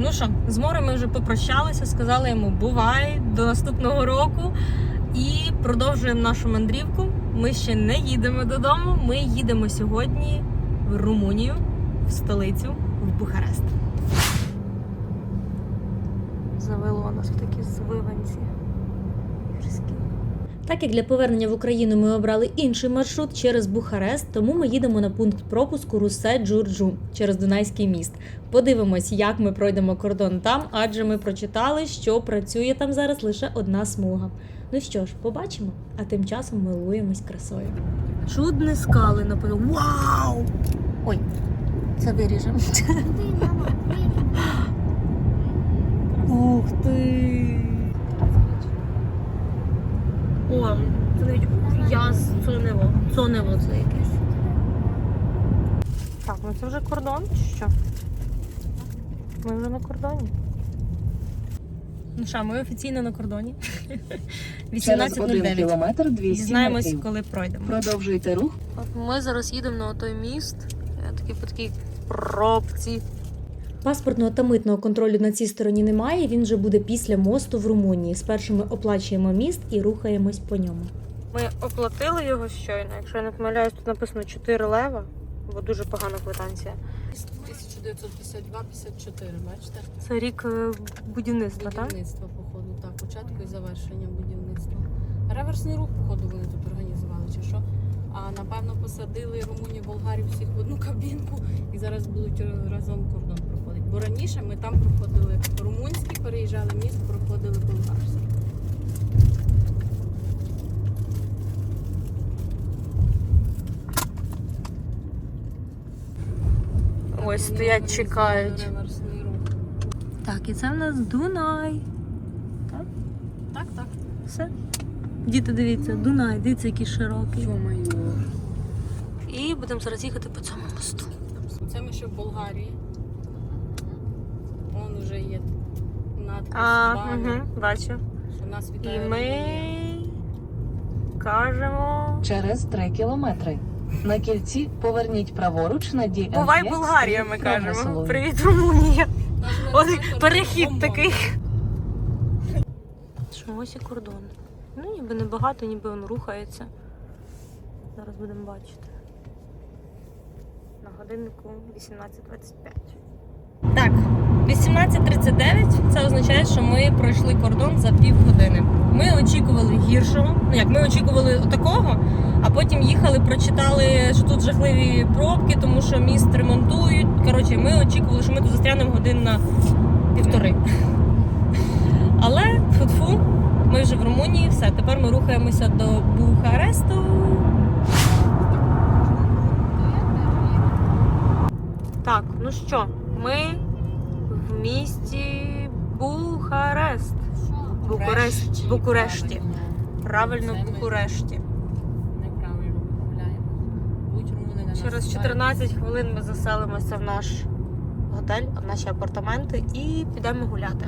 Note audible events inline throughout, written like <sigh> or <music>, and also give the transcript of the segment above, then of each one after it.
ну що, з морем ми вже попрощалися, сказали йому бувай до наступного року і продовжуємо нашу мандрівку. Ми ще не їдемо додому. Ми їдемо сьогодні в Румунію, в столицю, в Бухарест. Завело нас в такі звиванці. Так як для повернення в Україну ми обрали інший маршрут через Бухарест, тому ми їдемо на пункт пропуску Русе Джурджу через Дунайський міст. Подивимось, як ми пройдемо кордон там, адже ми прочитали, що працює там зараз лише одна смуга. Ну що ж, побачимо, а тим часом милуємось красою. Чудні скали, напевно. Вау! Ой, це виріжемо. Ух ти! О, це навіть яс, сонево. Сонево це якесь. Так, ну це вже кордон чи що? Ми вже на кордоні. Ну що, ми офіційно на кордоні. Через 1 18.09. кілометр 200 Дізнаємось, метрів. коли пройдемо. Продовжуйте рух От ми зараз їдемо на той міст. Я такий по такій пробці. Паспортного та митного контролю на цій стороні немає. Він вже буде після мосту в Румунії. Спершу ми оплачуємо міст і рухаємось по ньому. Ми оплатили його щойно. Якщо я не помиляюсь, тут написано 4 лева, бо дуже погана квитанція. 1952-54, бачите? Це рік е, будівництва, так? Будівництво, походу, так, початку і завершення будівництва. Реверсний рух, походу, вони тут організували, чи що? А напевно посадили Румунію, Болгарію всіх в одну кабінку і зараз будуть разом кордон проходити. Бо раніше ми там проходили румунський, переїжджали міст, проходили болгарський. Ось стоять, чекають. Так, і це в нас Дунай. Так, так. Все. Діти, дивіться, Дунай, дивіться, який широкий. Йо-моє. І будемо зараз їхати по цьому мосту. Це ми ще в Болгарії. Є надпис А, «Баня», угу, бачу. що нас І вітає. ми кажемо. через 3 кілометри. На кільці поверніть праворуч на ДН. Бувай Болгарія, ми кажемо. Привіт, Румунія. Називають перехід «Бомба». такий. Що ось і кордон. Ну, ніби небагато, ніби він рухається. Зараз будемо бачити. На годиннику 18.25. Так, 18.39 це означає, що ми пройшли кордон за півгодини. Ми очікували гіршого. Ну як ми очікували такого, а потім їхали, прочитали, що тут жахливі пробки, тому що міст ремонтують. Коротше, ми очікували, що ми тут застрянемо годин на півтори. Але фу ми вже в Румунії, все. Тепер ми рухаємося до Бухаресту. Так, ну що, ми в місті Бухарест. Букурест, Букурешті. Правильно, Букурешті. Неправильно Через ззаді. 14 хвилин ми заселимося в наш готель, в наші апартаменти і підемо гуляти.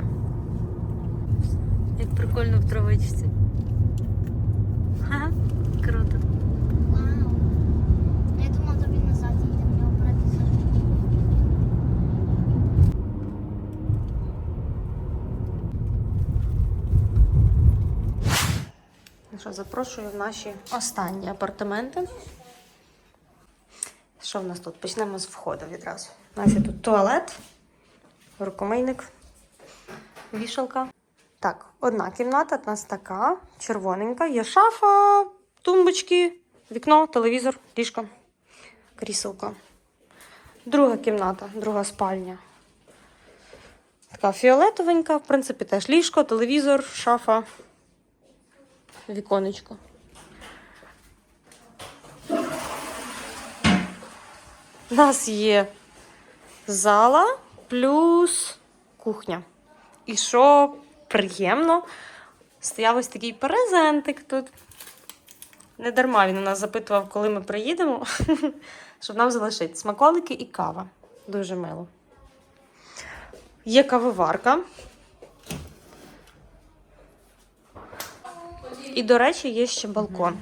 Як прикольно в травичці. Ха, круто. Вау. Я думала, тобі назад їдемо, я вперед Ну що, запрошую в наші останні апартаменти. Що в нас тут? Почнемо з входу відразу. У нас є тут туалет, рукомийник, вішалка. Так, одна кімната у нас така, червоненька. Є шафа, тумбочки, вікно, телевізор, ліжко, кріселко. Друга кімната, друга спальня. Така фіолетовенька, в принципі, теж ліжко, телевізор, шафа, віконечко. У нас є зала плюс кухня. І що приємно, стояв ось такий презентик тут. Не дарма він у нас запитував, коли ми приїдемо, <laughs> щоб нам залишити смаколики і кава. Дуже мило. Є кавоварка. І, до речі, є ще балкон.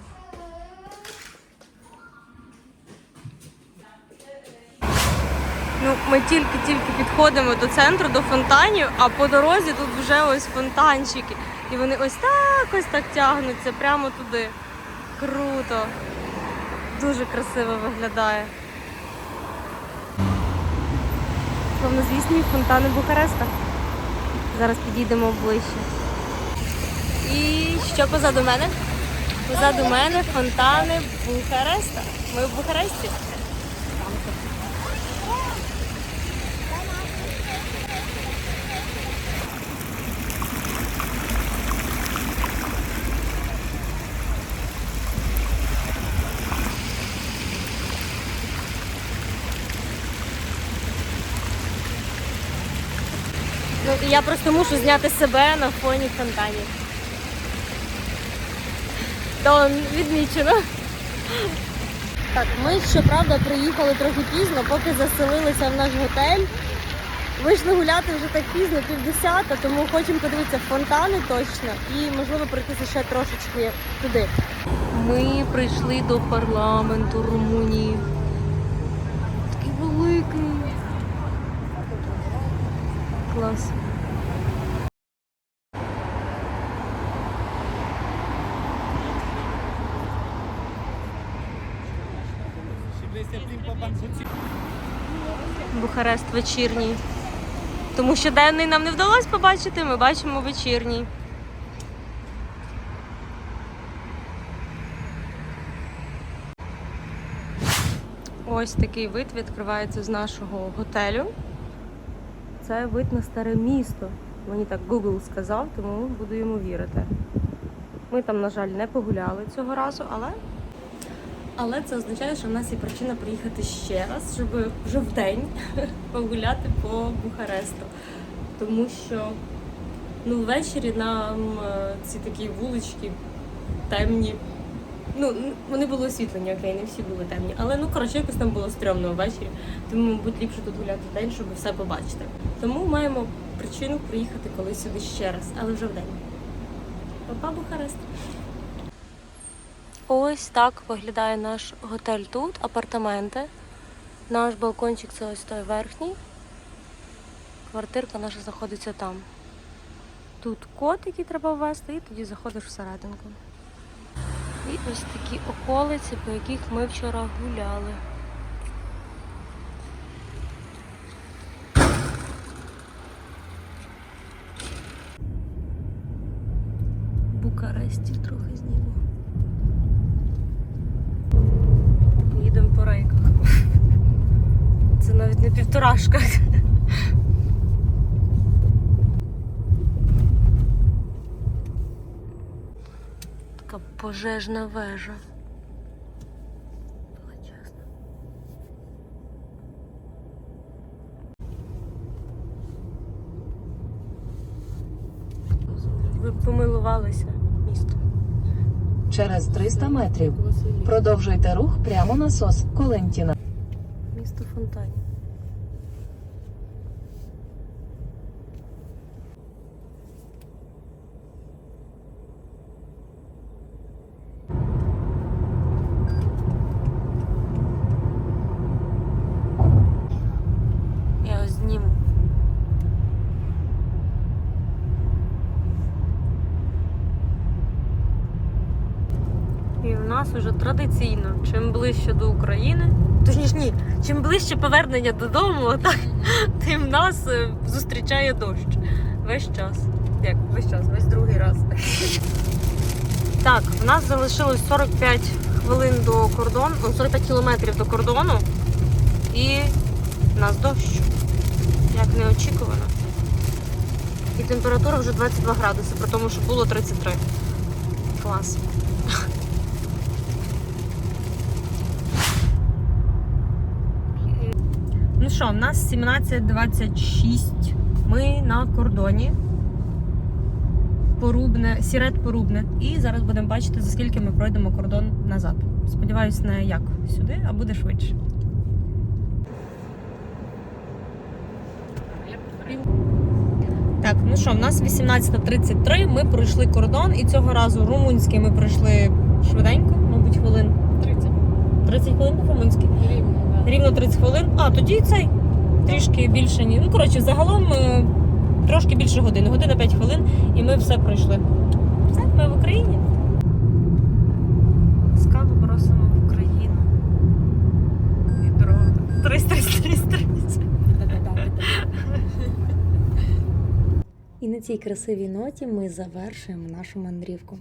Ну, Ми тільки-тільки підходимо до центру, до фонтанів, а по дорозі тут вже ось фонтанчики. І вони ось так ось так тягнуться прямо туди. Круто. Дуже красиво виглядає. Славнозвісні фонтани Бухареста. Зараз підійдемо ближче. І що позаду мене? Позаду мене фонтани Бухареста. Ми в Бухаресті. Ну, я просто мушу зняти себе на фоні фонтанів. То відмічено. Так, ми щоправда приїхали трохи пізно, поки заселилися в наш готель. Вийшли гуляти вже так пізно, півдесята, тому хочемо подивитися фонтани точно і можливо пройтися ще трошечки туди. Ми прийшли до парламенту Румунії. Такий великий. Клас. Бухарест вечірній. Тому що денний нам не вдалося побачити, ми бачимо вечірній. Ось такий вид відкривається з нашого готелю. Це вид на старе місто. Мені так Google сказав, тому буду йому вірити. Ми там, на жаль, не погуляли цього разу, але. Але це означає, що в нас є причина приїхати ще раз, щоб вже в день <laughs> погуляти по Бухаресту. Тому що ну, ввечері нам е, ці такі вулички темні. Ну, вони були освітлені, окей, не всі були темні. Але ну коротше, якось там було стрьомно ввечері. Тому, мабуть, ліпше тут гуляти в день, щоб все побачити. Тому маємо причину приїхати колись сюди ще раз, але вже в день. Папа Бухарест. Ось так виглядає наш готель тут, апартаменти. Наш балкончик це ось той верхній. Квартирка наша знаходиться там. Тут код, який треба ввести, і тоді заходиш всерединку. І ось такі околиці, по яких ми вчора гуляли. Букаресті трохи зніму. Їдемо по. Це навіть не півторашка. Така пожежна вежа. Ви помилувалися. Через 300 метрів продовжуйте рух прямо на сос Колентіна. Місто фонтанів. Я ось зніму. І в нас уже традиційно, чим ближче до України, точніше ні, чим ближче повернення додому, так, <laughs> тим нас е, зустрічає дощ. Весь час. Як весь час, весь другий раз. <laughs> Так, в нас залишилось 45 хвилин до кордону, 45 кілометрів до кордону. І в нас дощ. Як неочікувано. І температура вже 22 градуси, при тому, що було 33. Клас. Ну що, в нас 17.26. Ми на кордоні. Порубне, сірет порубне. І зараз будемо бачити, за скільки ми пройдемо кордон назад. Сподіваюсь, не як сюди, а буде швидше. Так, ну що, в нас 18.33, ми пройшли кордон, і цього разу румунський ми пройшли швиденько, мабуть, хвилин 30. 30 хвилин по-румунськи. Рівно 30 хвилин. А, тоді цей. трішки більше ні. Ну коротше, загалом е, трошки більше години. Година 5 хвилин, і ми все пройшли. Все, ми в Україні. Ласкаво просимо в Україну. І дорога. Трись, трись, трись, трись. І на цій красивій ноті ми завершуємо нашу мандрівку.